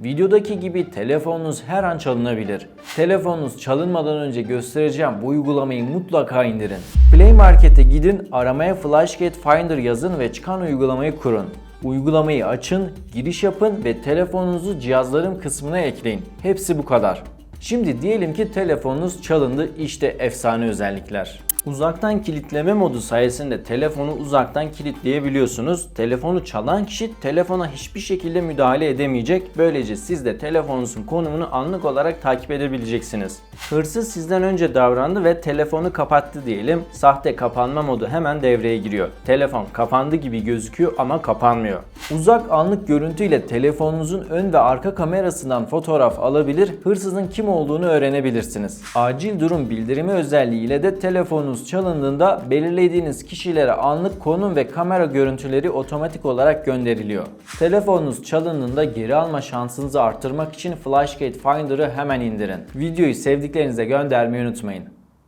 Videodaki gibi telefonunuz her an çalınabilir. Telefonunuz çalınmadan önce göstereceğim bu uygulamayı mutlaka indirin. Play Market'e gidin, aramaya Flashgate Finder yazın ve çıkan uygulamayı kurun. Uygulamayı açın, giriş yapın ve telefonunuzu cihazlarım kısmına ekleyin. Hepsi bu kadar. Şimdi diyelim ki telefonunuz çalındı, işte efsane özellikler. Uzaktan kilitleme modu sayesinde telefonu uzaktan kilitleyebiliyorsunuz. Telefonu çalan kişi telefona hiçbir şekilde müdahale edemeyecek. Böylece siz de telefonunuzun konumunu anlık olarak takip edebileceksiniz. Hırsız sizden önce davrandı ve telefonu kapattı diyelim. Sahte kapanma modu hemen devreye giriyor. Telefon kapandı gibi gözüküyor ama kapanmıyor. Uzak anlık görüntüyle telefonunuzun ön ve arka kamerasından fotoğraf alabilir, hırsızın kim olduğunu öğrenebilirsiniz. Acil durum bildirimi özelliğiyle de telefonunuz çalındığında belirlediğiniz kişilere anlık konum ve kamera görüntüleri otomatik olarak gönderiliyor. Telefonunuz çalındığında geri alma şansınızı artırmak için Flashgate Finder'ı hemen indirin. Videoyu sevdiklerinize göndermeyi unutmayın.